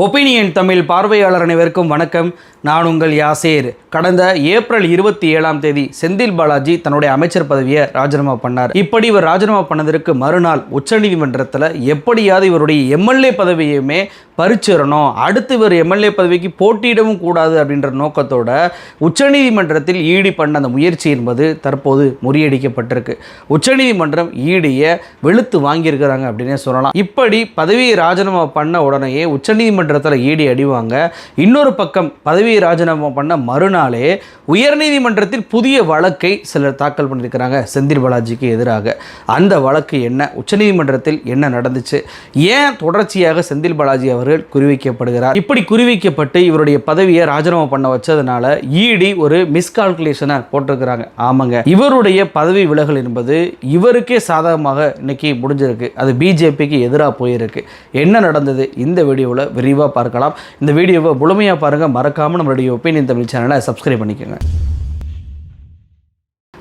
Opinion Tamil பார்வையாளர் அனைவருக்கும் வணக்கம். நான் உங்கள் யாசேர். கடந்த ஏப்ரல் இருபத்தி ஏழாம் தேதி செந்தில் பாலாஜி தன்னுடைய அமைச்சர் பதவியை ராஜினாமா பண்ணார். இப்படி இவர் ராஜினாமா பண்ணதற்கு மறுநாள் உச்சநீதிமன்றத்தில் எப்படியாவது இவருடைய எம்எல்ஏ பதவியுமே பறிச்சிடணும். அடுத்து இவர் எம்எல்ஏ பதவிக்கு போட்டியிடவும் கூடாது அப்படின்ற நோக்கத்தோட உச்சநீதிமன்றத்தில் ஈடி பண்ண அந்த முயற்சி என்பது தற்போது முறியடிக்கப்பட்டிருக்கு. உச்சநீதிமன்றம் ஈடியை வெளுத்து வாங்கியிருக்கிறாங்க அப்படின்னே சொல்லலாம். இப்படி பதவியை ராஜினாமா பண்ண உடனேயே நீதிமன்றத்தில் ஈடி அடிவாங்க. இன்னொரு பக்கம் பதவியை ராஜினாமா பண்ண மறுநாளே உயர்நீதிமன்றத்தில் புதிய வழக்கை சிலர் தாக்கல் பண்ணியிருக்கிறாங்க. செந்தில் பாலாஜிக்கு எதிராக. அந்த வழக்கு என்ன? உச்சநீதிமன்றத்தில் என்ன நடந்துச்சு? ஏன் தொடர்ச்சியாக செந்தில் பாலாஜி அவர்கள் குறிவைக்கப்படுகிறார்? இப்படி குறிவைக்கப்பட்டு இவருடைய பதவியை ராஜினாமா பண்ண வச்சதுனால ஈடி ஒரு மிஸ்கால்குலேஷனை போட்டிருக்கிறாங்க. ஆமாங்க. இவருடைய பதவி விலகல் என்பது இவருக்கே சாதகமாக இன்னைக்கு முடிஞ்சிருக்கு. அது பிஜேபிக்கு எதிராக போயிருக்கு. என்ன நடந்தது? இந்த வீடியோவில் விரிவாக பார்க்கலாம். இந்த வீடியோவை முழுமையாக பாருங்கள் மறக்காமல் நம்மளுடைய ஒப்பீனியன் தமிழ் சேனலை சப்ஸ்கிரைப் பண்ணிக்கோங்க.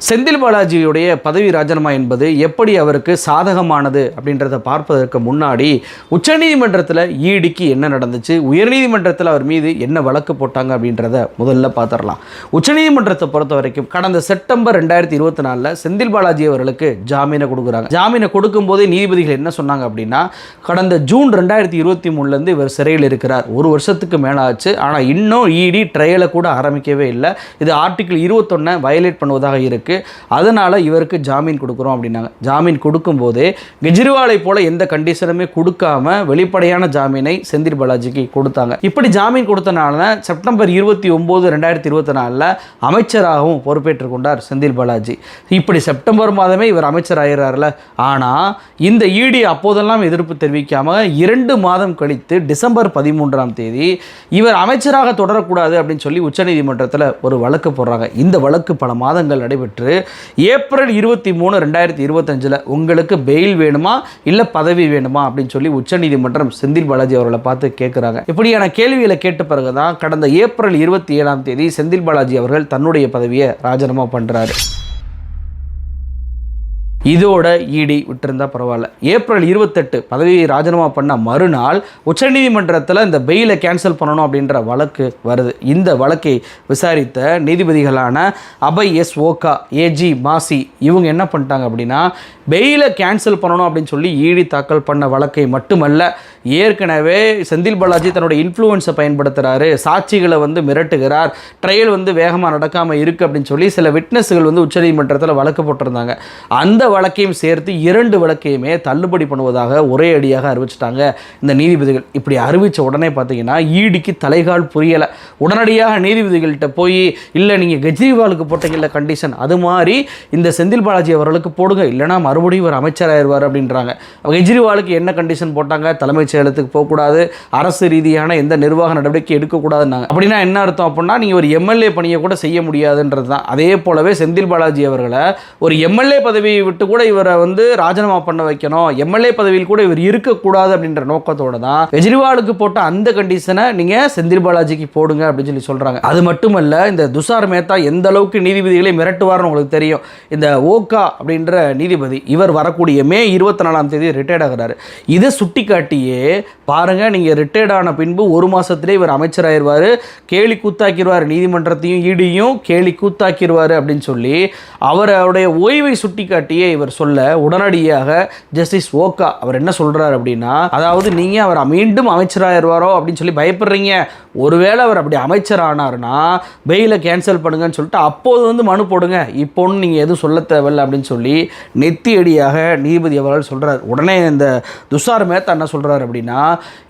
செந்தில் பாலாஜியுடைய பதவி ராஜினாமா என்பது எப்படி அவருக்கு சாதகமானது அப்படின்றத பார்ப்பதற்கு முன்னாடி உச்சநீதிமன்றத்தில் ஈடிக்கு என்ன நடந்துச்சு உயர்நீதிமன்றத்தில் அவர் மீது என்ன வழக்கு போட்டாங்க அப்படின்றத முதல்ல பார்த்துடலாம். உச்சநீதிமன்றத்தை பொறுத்த வரைக்கும் கடந்த செப்டம்பர் ரெண்டாயிரத்தி இருபத்தி நாலில் செந்தில் பாலாஜி அவர்களுக்கு ஜாமீனை கொடுக்குறாங்க. ஜாமீனை கொடுக்கும்போதே நீதிபதிகள் என்ன சொன்னாங்க அப்படின்னா கடந்த ஜூன் ரெண்டாயிரத்தி இருபத்தி மூணுலேருந்து இவர் சிறையில் இருக்கிறார். ஒரு வருஷத்துக்கு மேலே ஆச்சு ஆனால் இன்னும் இடி ட்ரையலை கூட ஆரம்பிக்கவே இல்லை. இது ஆர்டிகிள் இருபத்தொன்னை வயலேட் பண்ணுவதாக இருக்குது அதனால் இவருக்கு ஜாமீன் கொடுக்குறோம் அப்படின்னாங்க. ஜாமீன் கொடுக்கும்போது கெஜ்ரிவாலை போல எந்த கண்டிஷனுமே கொடுக்காம வெளிப்படையான ஜாமீனை செந்தில் பாலாஜிக்கு கொடுத்தாங்க. இப்படி ஜாமீன் கொடுத்தனால செப்டம்பர் இருபத்தி ஒம்பது ரெண்டாயிரத்தி இருபத்தி நாலில் அமைச்சராகவும் பொறுப்பேற்றுக் கொண்டார் செந்தில் பாலாஜி. இப்படி செப்டம்பர் மாதமே இவர் அமைச்சர் ஆகிறார்ல ஆனால் இந்த இடி அப்போதெல்லாம் எதிர்ப்பு தெரிவிக்காம இரண்டு மாதம் கழித்து டிசம்பர் பதிமூன்றாம் தேதி இவர் அமைச்சராக தொடரக்கூடாது அப்படின்னு சொல்லி உச்சநீதிமன்றத்தில் ஒரு வழக்கு போடுறாங்க. இந்த வழக்கு பல மாதங்கள் நடைபெற்று ஏப்ரல் இருபத்தி மூணு ரெண்டாயிரத்தி இருபத்தஞ்சில் உங்களுக்கு பெயில் வேணுமா? இல்லை பதவி வேணுமா? அப்படின்னு சொல்லி உச்சநீதிமன்றம் செந்தில் பாலாஜி அவர்களை பார்த்து கேட்குறாங்க இப்படியான கேள்விகளை கேட்ட பிறகு தான் கடந்த ஏப்ரல் இருபத்தி ஏழாம் தேதி செந்தில் பாலாஜி அவர்கள் தன்னுடைய பதவியை ராஜினாமா பண்ணுறாரு இதோட ஈடி விட்டுருந்தா பரவாயில்ல. ஏப்ரல் இருபத்தெட்டு பதவியை ராஜினாமா பண்ண மறுநாள் உச்சநீதிமன்றத்தில் இந்த பெயிலை கேன்சல் பண்ணணும் அப்படின்ற வழக்கு வருது. இந்த வழக்கை விசாரித்த நீதிபதிகளான Abhay S Oka A G Masih இவங்க என்ன பண்ணிட்டாங்க அப்படின்னா பெயிலை கேன்சல் பண்ணணும் அப்படின்னு சொல்லி ஈடி தாக்கல் பண்ண வழக்கை மட்டுமல்ல ஏற்கனவே செந்தில் பாலாஜி தன்னோட இன்ஃப்ளூயன்ஸை பயன்படுத்துகிறாரு சாட்சிகளை வந்து மிரட்டுகிறார். ட்ரையல் வந்து வேகமாக நடக்காமல் இருக்குது அப்படின்னு சொல்லி சில விட்னஸ்கள் வந்து உச்சநீதிமன்றத்தில் வழக்கு போட்டிருந்தாங்க. அந்த வழக்கையும் சேர்த்து இரண்டு வழக்கையுமே தள்ளுபடி பண்ணுவதாக ஒரே அடியாக அறிவிச்சிட்டாங்க இந்த நீதிபதிகள். இப்படி அறிவித்த உடனே பார்த்தீங்கன்னா ஈடிக்கு தலைகால் புரியலை. உடனடியாக நீதிபதிகள்கிட்ட போய் இல்லை நீங்கள் கெஜ்ரிவாலுக்கு போட்டீங்கல்ல கண்டிஷன் அது மாதிரி இந்த செந்தில் பாலாஜி அவர்களுக்கு போடுங்க. இல்லைனா மறுபடியும் ஒரு அமைச்சராயிருவார் அப்படின்றாங்க. கெஜ்ரிவாலுக்கு என்ன கண்டிஷன் போட்டாங்க? தலைமைச் செயலத்துக்கு போகக்கூடாது. அரசு ரீதியான எந்த நிர்வாக நடவடிக்கை எடுக்கக்கூடாதுன்னாங்க. அப்படின்னா என்ன அர்த்தம் அப்படின்னா நீங்கள் ஒரு எம்எல்ஏ பணியை கூட செய்ய முடியாதுன்றது தான். அதே போலவே செந்தில் பாலாஜி அவர்களை ஒரு எம்எல்ஏ பதவியை விட்டு கூட இவரை வந்து ராஜினாமா பண்ண வைக்கணும். எம்எல்ஏ பதவியில் கூட இவர் இருக்கக்கூடாது அப்படின்ற நோக்கத்தோட தான் கெஜ்ரிவாலுக்கு போட்ட அந்த கண்டிஷனை நீங்கள் செந்தில் பாலாஜிக்கு போடுங்க அப்படின்னு சொல்லி சொல்கிறாங்க அது மட்டுமல்ல இந்த துஷார் மேத்தா எந்த அளவுக்கு நீதிபதிகளை மிரட்டுவார்னு உங்களுக்கு தெரியும். இந்த ஓகா அப்படின்ற நீதிபதி இவர் வரக்கூடிய மே இருபத்தி நாலாம் தேதி ரிட்டையர்ட் ஆகிறாரு. இதை சுட்டி காட்டியே பாருங்க நீங்கள் ரிட்டையர்ட் ஆன பின்பு ஒரு மாதத்துலேயே இவர் அமைச்சராயிருவார். கேலி கூத்தாக்கிடுவார் நீதிமன்றத்தையும் ஈடியும் கேலி கூத்தாக்கிடுவார் அப்படின்னு சொல்லி அவருடைய ஓய்வை சுட்டிக்காட்டியே இவர் சொல்ல உடனடியாக ஜஸ்டிஸ் ஓகா அவர் என்ன சொல்கிறார் அப்படின்னா அதாவது நீங்கள் அவர் மீண்டும் அமைச்சராயிருவாரோ அப்படின்னு சொல்லி பயப்படுறீங்க. ஒருவேளை அவர் அப்படி அமைச்சர் ஆனாருன்னா பெயிலை கேன்சல் பண்ணுங்கன்னு சொல்லிட்டு அப்போது வந்து மனு போடுங்க. இப்போன்னு நீங்கள் எதுவும் சொல்ல தேவையில்லை அப்படின்னு சொல்லி நெத்தியடியாக நீதிபதி அவர்கள் சொல்கிறார் உடனே இந்த துஷார் மேத்தா என்ன சொல்கிறார் அப்படின்னு அப்படின்னா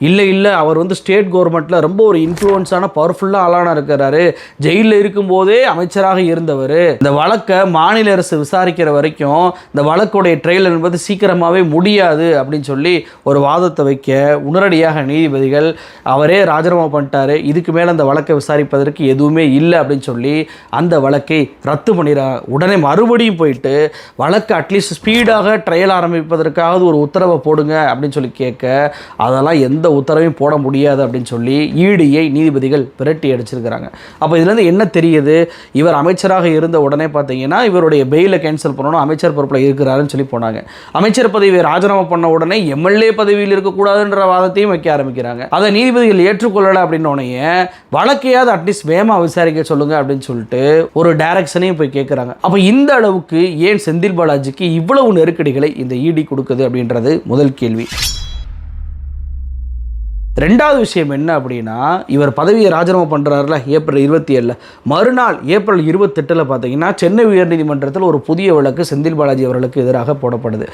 இல்லை இல்லை அவர் வந்து ஸ்டேட் கவர்மெண்ட்டில் ரொம்ப ஒரு இன்ஃப்ளூயன்ஸான பவர்ஃபுல்லாக ஆளான இருக்கிறாரு. ஜெயிலில் இருக்கும்போதே அமைச்சராக இருந்தவர். இந்த வழக்கை மாநில அரசு விசாரிக்கிற வரைக்கும் இந்த வழக்குடைய ட்ரையல் என்பது சீக்கிரமாகவே முடியாது அப்படின்னு சொல்லி ஒரு வாதத்தை வைக்க உடனடியாக நீதிபதிகள் அவரே ராஜினாமா பண்ணிட்டாரு. இதுக்கு மேலே அந்த வழக்கை விசாரிப்பதற்கு எதுவுமே இல்லை அப்படின்னு சொல்லி அந்த வழக்கை ரத்து பண்ணிடுறாங்க உடனே மறுபடியும் போயிட்டு வழக்கு அட்லீஸ்ட் ஸ்பீடாக ட்ரையல் ஆரம்பிப்பதற்காவது ஒரு உத்தரவை போடுங்க அப்படின்னு சொல்லி கேட்க அதெல்லாம் எந்த உத்தரவையும் போட முடியாது அப்படின்னு சொல்லி ஈடியை நீதிபதிகள் விரட்டி அடிச்சிருக்கிறாங்க. அப்போ இதுலேருந்து என்ன தெரியுது? இவர் அமைச்சராக இருந்த உடனே பார்த்தீங்கன்னா இவருடைய பெயிலை கேன்சல் பண்ணணும் அமைச்சர் பொறுப்பில் இருக்கிறாருன்னு சொல்லி போனாங்க. அமைச்சர் பதவியை ராஜினாமா பண்ண உடனே எம்எல்ஏ பதவியில் இருக்கக்கூடாதுன்ற வாதத்தையும் வைக்க ஆரம்பிக்கிறாங்க. அதை நீதிபதிகள் ஏற்றுக்கொள்ளலை அப்படின்னோடனே வழக்கையாவது அட்லீஸ்ட் வேகமாக விசாரிக்க சொல்லுங்க அப்படின்னு சொல்லிட்டு ஒரு டைரக்ஷனையும் போய் கேட்குறாங்க அப்போ இந்த அளவுக்கு ஏன் செந்தில் பாலாஜிக்கு இவ்வளவு நெருக்கடிகளை இந்த இடி கொடுக்குது அப்படின்றது முதல் கேள்வி. ரெண்டாவது விஷயம் என்ன அப்படின்னா இவர் பதவியை ராஜினாமா பண்ணுறாருல ஏப்ரல் இருபத்தி ஏழில் மறுநாள் ஏப்ரல் இருபத்தெட்டில் பார்த்தீங்கன்னா சென்னை உயர்நீதிமன்றத்தில் ஒரு புதிய வழக்கு செந்தில் பாலாஜி அவர்களுக்கு எதிராக போடப்படுது.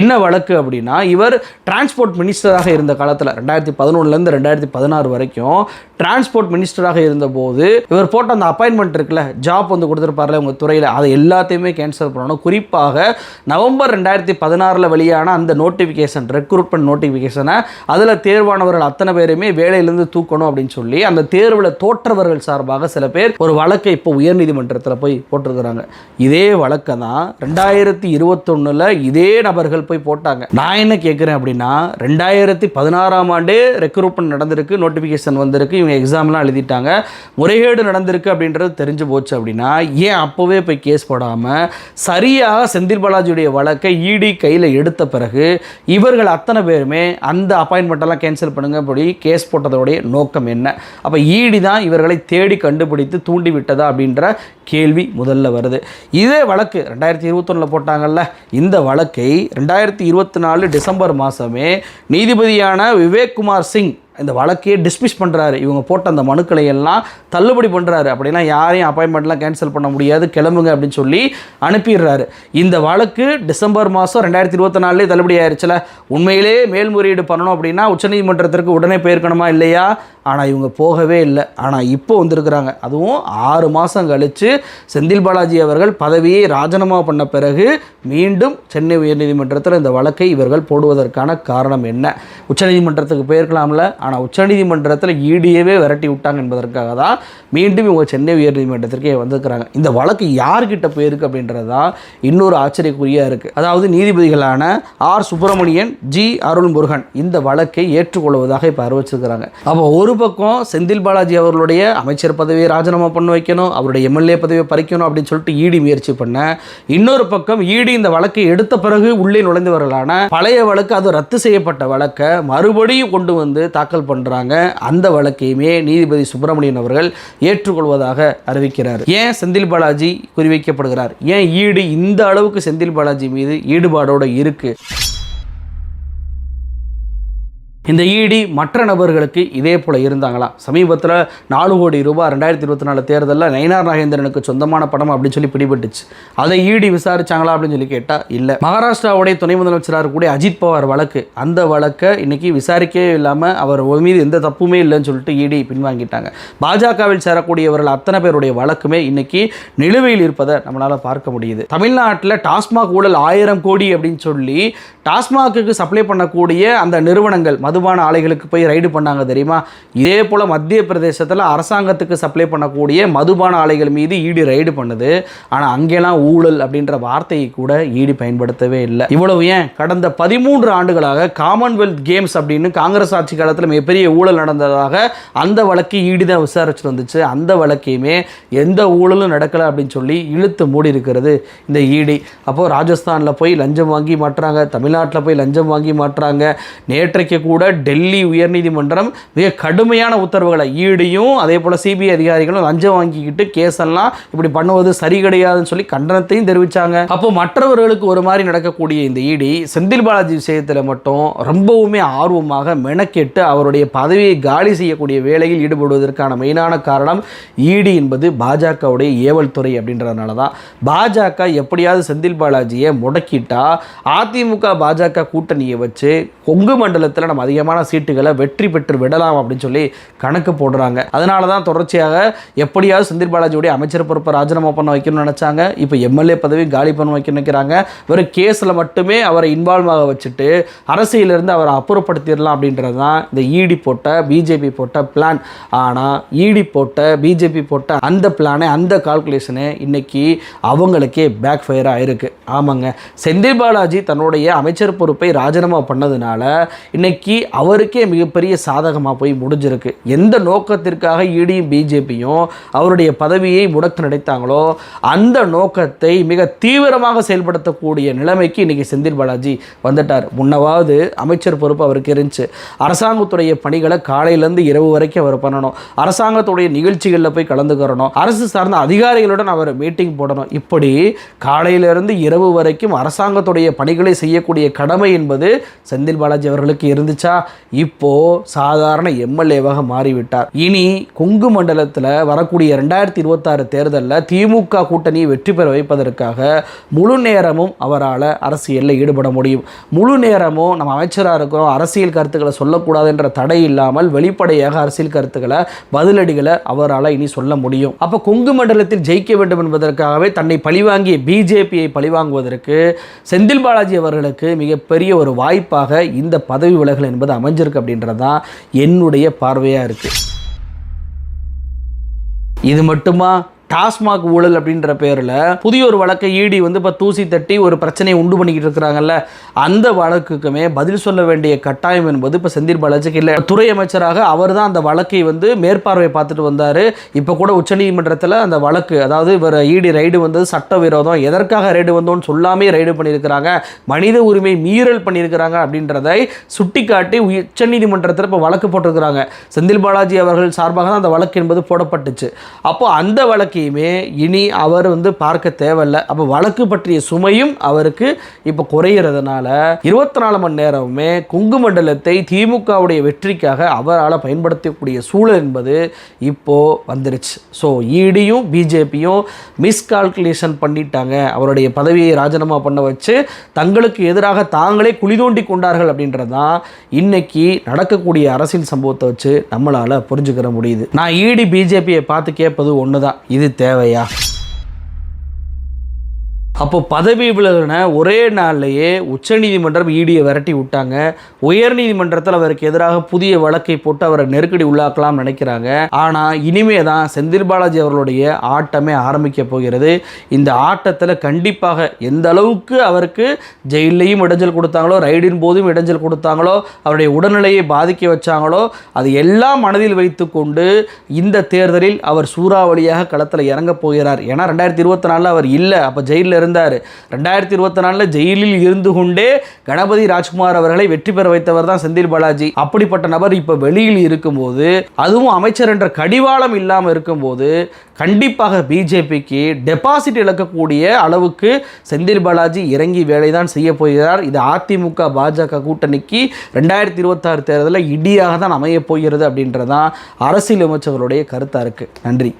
என்ன வழக்கு அப்படின்னா இவர் டிரான்ஸ்போர்ட் மினிஸ்டராக இருந்த காலத்தில் ரெண்டாயிரத்தி பதினொன்றுலேருந்து ரெண்டாயிரத்தி பதினாறு வரைக்கும் டிரான்ஸ்போர்ட் மினிஸ்டராக இருந்தபோது இவர் போட்ட அந்த அப்பாயின்மெண்ட் இருக்குல்ல ஜாப் வந்து கொடுத்துருப்பார்ல உங்கள் துறையில் அதை எல்லாத்தையுமே கேன்சல் பண்ணணும். குறிப்பாக நவம்பர் ரெண்டாயிரத்தி பதினாறில் வெளியான அந்த நோட்டிஃபிகேஷன் ரெக்ரூட்மெண்ட் நோட்டிஃபிகேஷனை அதில் தேர்வானவர்கள் அத்தனை பேருமே வேலையிலிருந்து தூக்கணும் அப்படின்னு சொல்லி அந்த தேர்வில் தோற்றவர்கள் சார்பாக சில பேர் ஒரு வழக்கை இப்போ உயர்நீதிமன்றத்தில் போய் போட்டிருக்கிறாங்க. இதே வழக்கை தான் ரெண்டாயிரத்தி இருபத்தொன்னில் இதே நபர்கள் போய் போட்டாங்க. நான் என்ன கேட்குறேன் அப்படின்னா ரெண்டாயிரத்தி பதினாறாம் ஆண்டே ரெக்ரூட்மெண்ட் நடந்திருக்கு நோட்டிஃபிகேஷன் வந்திருக்கு இவங்க எக்ஸாம்லாம் எழுதிட்டாங்க. முறைகேடு நடந்திருக்கு அப்படின்றது தெரிஞ்சு போச்சு அப்படின்னா ஏன் அப்போவே போய் கேஸ் போடாமல் சரியாக செந்தில் பாலாஜியுடைய வழக்கை இடி கையில் எடுத்த பிறகு இவர்கள் அத்தனை பேருமே அந்த அப்பாயின்மெண்ட்டெல்லாம் கேன்சல் பண்ணுங்க அப்படி கேஸ் போட்டதோடைய நோக்கம் என்ன? அப்போ ஈடி தான் இவர்களை தேடி கண்டுபிடித்து தூண்டி விட்டதா அப்படின்ற கேள்வி முதல்ல வருது. இதே வழக்கு ரெண்டாயிரத்தி இருபத்தொன்னில் போட்டாங்கல்ல இந்த வழக்கை ரெண்டாயிரத்தி இருபத்தி நாலு டிசம்பர் மாதமே நீதிபதியான விவேக் குமார் சிங் இந்த வழக்கையே டிஸ்மிஸ் பண்ணுறாரு இவங்க போட்ட அந்த மனுக்களை எல்லாம் தள்ளுபடி பண்ணுறாரு அப்படின்னா யாரையும் அப்பாயின்மெண்ட்லாம் கேன்சல் பண்ண முடியாது. கிளம்புங்க அப்படின்னு சொல்லி அனுப்பிடுறாரு. இந்த வழக்கு டிசம்பர் மாதம் ரெண்டாயிரத்தி இருபத்தி நாலுலேயே தள்ளுபடி ஆயிடுச்சுல உண்மையிலே மேல்முறையீடு பண்ணணும் அப்படின்னா உச்சநீதிமன்றத்திற்கு உடனே போயிருக்கணுமா இல்லையா? ஆனால் இவங்க போகவே இல்லை. ஆனால் இப்போ வந்திருக்கிறாங்க. அதுவும் ஆறு மாதம் கழித்து செந்தில் பாலாஜி அவர்கள் பதவியை ராஜினாமா பண்ண பிறகு மீண்டும் சென்னை உயர்நீதிமன்றத்தில் இந்த வழக்கை இவர்கள் போடுவதற்கான காரணம் என்ன? உச்சநீதிமன்றத்துக்கு போயிருக்கலாம்ல. ஆனால் உச்சநீதிமன்றத்தில் ஈடியவே விரட்டி விட்டாங்க என்பதற்காக தான் மீண்டும் இவங்க சென்னை உயர்நீதிமன்றத்திற்கே வந்திருக்கிறாங்க. இந்த வழக்கு யார்கிட்ட போயிருக்கு அப்படின்றது தான் இன்னொரு ஆச்சரியக்குறியாக இருக்குது அதாவது நீதிபதிகளான ஆர் சுப்பிரமணியன் ஜி அருள் முருகன் இந்த வழக்கை ஏற்றுக்கொள்வதாக இப்போ அறிவிச்சிருக்கிறாங்க. அப்போ ஒரு பக்கம் செந்தில் பாலாஜி அவர்களுடைய அமைச்சர் பதவியை ராஜினாமா பண்ண வைக்கணும் அவருடைய எம்எல்ஏ பதவியை பறிக்கணும் அப்படின்னு சொல்லிட்டு ஈடி முயற்சி பண்ண இன்னொரு பக்கம் ஈடி இந்த வழக்கை எடுத்த பிறகு உள்ளே நுழைந்தவர்களான பழைய வழக்கு அது ரத்து செய்யப்பட்ட வழக்கை மறுபடியும் கொண்டு வந்து தாக்கல் பண்ணுறாங்க அந்த வழக்கையுமே நீதிபதி சுப்பிரமணியன் அவர்கள் ஏற்றுக்கொள்வதாக அறிவிக்கிறார். ஏன் செந்தில் பாலாஜி குறிவைக்கப்படுகிறார்? ஏன் ஈடு இந்த அளவுக்கு செந்தில் பாலாஜி மீது ஈடுபாடோடு இருக்கு? இந்த இடி மற்ற நபர்களுக்கு இதே போல் இருந்தாங்களாம் சமீபத்தில் நாலு கோடி ரூபாய் ரெண்டாயிரத்தி இருபத்தி நாலு தேர்தலில் நயினார் நாகேந்திரனுக்கு சொந்தமான படம் அப்படின்னு சொல்லி பிடிபட்டுச்சு. அதை ஈடி விசாரிச்சாங்களா அப்படின்னு சொல்லி கேட்டால் இல்லை. மகாராஷ்டிராவுடைய துணை முதலமைச்சராக இருக்கக்கூடிய அஜித் பவார் வழக்கு அந்த வழக்கை இன்றைக்கி விசாரிக்கவே இல்லாமல் அவர் மீது எந்த தப்புமே இல்லைன்னு சொல்லிட்டு ஈடி பின்வாங்கிட்டாங்க. பாஜகவில் சேரக்கூடியவர்கள் அத்தனை பேருடைய வழக்குமே இன்றைக்கி நிலுவையில் இருப்பதை நம்மளால் பார்க்க முடியுது. தமிழ்நாட்டில் டாஸ்மாக் ஊழல் ஆயிரம் கோடி அப்படின்னு சொல்லி டாஸ்மாக்கு சப்ளை பண்ணக்கூடிய அந்த நிறுவனங்கள் மதுபான ஆலைகளுக்கு போய் ரைடு பண்ணாங்க தெரியுமா? இதே போல் மத்திய பிரதேசத்தில் அரசாங்கத்துக்கு சப்ளை பண்ணக்கூடிய மதுபான ஆலைகள் மீது ஈடி ரைடு பண்ணுது. ஆனால் அங்கெல்லாம் ஊழல் அப்படின்ற வார்த்தையை கூட ஈடி பயன்படுத்தவே இல்லை. இவ்வளவு ஏன்? கடந்த பதிமூன்று ஆண்டுகளாக காமன்வெல்த் கேம்ஸ் அப்படின்னு காங்கிரஸ் ஆட்சி காலத்தில் மிகப்பெரிய ஊழல் நடந்ததாக அந்த வழக்கு ஈடி தான் விசாரிச்சுட்டு வந்துச்சு. அந்த வழக்கையுமே எந்த ஊழலும் நடக்கலை அப்படின்னு சொல்லி இழுத்து மூடி இருக்கிறது இந்த ஈடி. அப்போது ராஜஸ்தானில் போய் லஞ்சம் வாங்கி மாட்டுறாங்க தமிழ்நாட்டில் போய் லஞ்சம் வாங்கி மாட்டுறாங்க. நேற்றைக்கு கூட டெல்லி உயர்நீதிமன்றம் மிக கடுமையான உத்தரவுகளை ஈடியும் அதே போல் சிபிஐ அதிகாரிகளும் லஞ்சம் வாங்கிக்கிட்டு கேஸ் எல்லாம் இப்படி பண்ணுவது சரி கிடையாதுன்னு சொல்லி கண்டனத்தையும் தெரிவித்தாங்க அப்போ மற்றவர்களுக்கு ஒரு மாதிரி நடக்கக்கூடிய இந்த ஈடி செந்தில் பாலாஜி விஷயத்தில் மட்டும் ரொம்பவுமே ஆர்வமாக மெனக்கெட்டு அவருடைய பதவியை காலி செய்யக்கூடிய வேலையில் ஈடுபடுவதற்கான மெயினான காரணம் ஈடி என்பது பாஜகவுடைய ஏவல் துறை அப்படின்றதுனால தான். பாஜக எப்படியாவது செந்தில் பாலாஜியை முடக்கிட்டா அதிமுக பாஜக கூட்டணியை வச்சு கொங்கு மண்டலத்தில் நம்ம அதிகமான சீட்டுகளை வெற்றி பெற்று விடலாம் அப்படின்னு சொல்லி கணக்கு போடுறாங்க. அதனால தான் தொடர்ச்சியாக எப்படியாவது செந்தில் பாலாஜியுடைய அமைச்சர் பொறுப்பை ராஜினாமா பண்ண வைக்கணும்னு நினச்சாங்க. இப்போ எம்எல்ஏ பதவி காலி பண்ண வைக்க நினைக்கிறாங்க. வெறும் கேஸில் மட்டுமே அவரை இன்வால்வ் ஆக வச்சுட்டு அரசியலிருந்து அவரை அப்புறப்படுத்திடலாம் அப்படின்றது தான் இந்த இடி போட்ட பிஜேபி போட்ட பிளான் ஆனால் இடி போட்ட பிஜேபி போட்ட அந்த பிளானை அந்த கால்குலேஷனு இன்னைக்கு அவங்களுக்கே பேக் ஃபயர் ஆயிருக்கு ஆமாங்க. செந்தில் பாலாஜி தன்னுடைய அமைச்சர் பொறுப்பை ராஜினாமா பண்ணதுனால இன்னைக்கு அவருக்கே மிகப்பெரிய சாதகமாக போய் முடிஞ்சிருக்கு. எந்த நோக்கத்திற்காக இடியும் பிஜேபியும் அவருடைய பதவியை முடக்க நினைத்தாங்களோ அந்த நோக்கத்தை மிக தீவிரமாக செயல்படுத்தக்கூடிய நிலைமைக்கு இன்னைக்கு செந்தில் பாலாஜி வந்துட்டார். முன்னவாவது அமைச்சர் பொறுப்பு அவருக்கு இருந்துச்சு. அரசாங்கத்துடைய பணிகளை காலையிலேருந்து இரவு வரைக்கும் அவர் பண்ணணும். அரசாங்கத்துடைய நிகழ்ச்சிகளில் போய் கலந்துக்கிறணும். அரசு சார்ந்த அதிகாரிகளுடன் அவர் மீட்டிங் போடணும். இப்படி காலையிலிருந்து இரவு வரைக்கும் அரசாங்கத்துடைய பணிகளை செய்யக்கூடிய கடமை என்பது செந்தில் பாலாஜி அவர்களுக்கு இருந்துச்சா? இப்போ சாதாரண எம்எல்ஏவாக மாறிவிட்டார். இனி கொங்கு மண்டலத்தில் வரக்கூடிய ரெண்டாயிரத்தி இருபத்தாறு தேர்தலில் திமுக கூட்டணியை வெற்றி பெற வைப்பதற்காக முழு நேரமும் அவரால் அரசியலில் ஈடுபட முடியும். முழு நேரமும் நம்ம அமைச்சராக இருக்கிறோம் அரசியல் கருத்துக்களை சொல்லக்கூடாது என்ற தடை இல்லாமல் வெளிப்படையாக அரசியல் கருத்துக்களை பதிலடிகளை அவரால் இனி சொல்ல முடியும். அப்போ கொங்கு மண்டலத்தில் ஜெயிக்க வேண்டும் என்பதற்காகவே தன்னை பழிவாங்கிய பிஜேபியை பழிவாங்குவதற்கு செந்தில் பாலாஜி அவர்களுக்கு மிகப்பெரிய ஒரு வாய்ப்பாக இந்த பதவி விலகல் என்பது அமைஞ்சிருக்கு அப்படின்றது தான் என்னுடைய பார்வையாக இருக்குது இது மட்டுமா? டாஸ்மாக் ஊழல் அப்படின்ற பேரில் புதிய ஒரு வழக்கை ஈடி வந்து இப்போ தூசி தட்டி ஒரு பிரச்சனையை உண்டு பண்ணிக்கிட்டு இருக்கிறாங்கல்ல அந்த வழக்குக்குமே பதில் சொல்ல வேண்டிய கட்டாயம் என்பது இப்போ செந்தில் பாலாஜிக்கு இல்லை. துறை அமைச்சராக அவர் தான் அந்த வழக்கை வந்து மேற்பார்வை பார்த்துட்டு வந்தார். இப்போ கூட உச்சநீதிமன்றத்தில் அந்த வழக்கு அதாவது இவர் ஈடி ரைடு வந்தது சட்டவிரோதம் எதற்காக ரைடு வந்தோம்னு சொல்லாமே ரைடு பண்ணியிருக்கிறாங்க மனித உரிமை மீறல் பண்ணியிருக்கிறாங்க அப்படின்றதை சுட்டிக்காட்டி உச்சநீதிமன்றத்தில் இப்போ வழக்கு போட்டிருக்கிறாங்க. செந்தில் பாலாஜி அவர்கள் சார்பாக தான் அந்த வழக்கு என்பது போடப்பட்டுச்சு. அப்போ அந்த வழக்கையுமே இனி அவர் வந்து பார்க்க தேவையில்ல. அப்போ வழக்கு பற்றிய சுமையும் அவருக்கு இப்போ குறையிறதுனால இருபத்தி நாலு மணி நேரமுமே குங்குமண்டலத்தை திமுகவுடைய வெற்றிக்காக அவரால் பயன்படுத்தக்கூடிய சூழல் என்பது இப்போ வந்துருச்சு. ஸோ இடியும் பிஜேபியும் மிஸ்கால்குலேஷன் பண்ணிட்டாங்க. அவருடைய பதவியை ராஜினாமா பண்ண வச்சு தங்களுக்கு எதிராக தாங்களே குழி தோண்டி கொண்டார்கள் அப்படின்றது தான் இன்னைக்கு நடக்கக்கூடிய அரசியல் சம்பவத்தை வச்சு நம்மளால் புரிஞ்சுக்கிற முடியுது. நான் இடி பிஜேபியை பார்த்து கேட்பது ஒன்று தான் இது தேவையா? அப்போ பதவி விலகின ஒரே நாள்லையே உச்சநீதிமன்றம் ஈடியை விரட்டி விட்டாங்க. உயர்நீதிமன்றத்தில் அவருக்கு எதிராக புதிய வழக்கை போட்டு அவரை நெருக்கடி உள்ளாக்கலாம் நினைக்கிறாங்க. ஆனால் இனிமே தான் செந்தில் பாலாஜி அவர்களுடைய ஆட்டமே ஆரம்பிக்க போகிறது. இந்த ஆட்டத்தில் கண்டிப்பாக எந்த அளவுக்கு அவருக்கு ஜெயிலையும் இடைஞ்சல் கொடுத்தாங்களோ ரைடின் போதும் இடைஞ்சல் கொடுத்தாங்களோ அவருடைய உடல்நிலையை பாதிக்க வச்சாங்களோ அது எல்லாம் மனதில் வைத்துக்கொண்டு இந்த தேர்தலில் அவர் சூறாவளியாக களத்தில் இறங்க போகிறார். ஏன்னா ரெண்டாயிரத்தி இருபத்தி நாலில் அவர் இல்லை. அப்போ ஜெயிலில் இருந்து இருந்தார் ரெண்டாயிரத்தி இருபத்தி நாலில் ஜெயிலில் இருந்து கொண்டே கணபதி ராஜ்குமார் அவர்களை வெற்றி பெற வைத்தவர் தான் செந்தில் பாலாஜி. அப்படிப்பட்ட நபர் இப்போ வெளியில் இருக்கும்போது அதுவும் அமைச்சர் என்ற கடிவாளம் இல்லாமல் இருக்கும்போது கண்டிப்பாக பிஜேபிக்கு டெபாசிட் இழக்கக்கூடிய அளவுக்கு செந்தில் பாலாஜி இறங்கி வேலை தான் செய்ய போகிறார். இது அதிமுக பாஜக கூட்டணிக்கு ரெண்டாயிரத்தி இருபத்தாறு தேர்தலில் இடியாக தான் அமையப் போகிறது அப்படின்றதான் அரசியல் அமைச்சர்களுடைய கருத்தாக இருக்குது நன்றி.